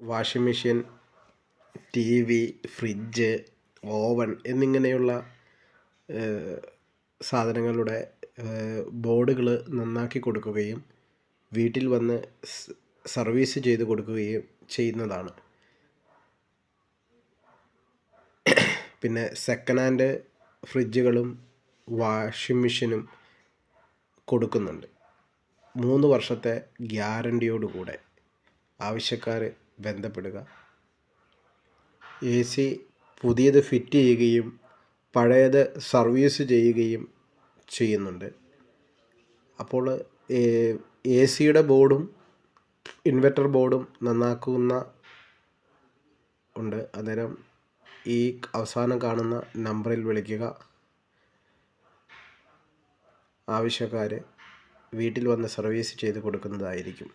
Washing machine T V fridge oven എന്നിങ്ങനെയുള്ള സാധനങ്ങളുടെ ബോർഡുകൾ നന്നാക്കി കൊടുക്കുകയും വീട്ടിൽ വന്ന് സർവീസ് ചെയ്ത് കൊടുക്കുകയും ചെയ്യുന്നതാണ്. പിന്നെ സെക്കൻഡ് ഹാൻഡ് ഫ്രിഡ്ജുകളും വാഷിംഗ് മെഷീനും കൊടുക്കുന്നുണ്ട്. മൂന്ന് വർഷത്തെ ഗ്യാരണ്ടിയോട് കൂടെ ആവശ്യക്കാർ ബന്ധപ്പെടുക. എ സി പുതിയത് ഫിറ്റ് ചെയ്യുകയും പഴയത് സർവീസ് ചെയ്യുകയും ചെയ്യുന്നുണ്ട്. അപ്പോൾ എ സിയുടെ ബോർഡും ഇൻവെർട്ടർ ബോർഡും നന്നാക്കുന്ന ഉണ്ട്. അന്നേരം ഈ അവസാനം കാണുന്ന നമ്പറിൽ വിളിക്കുക. ആവശ്യക്കാർ വീട്ടിൽ വന്ന് സർവീസ് ചെയ്ത് കൊടുക്കുന്നതായിരിക്കും.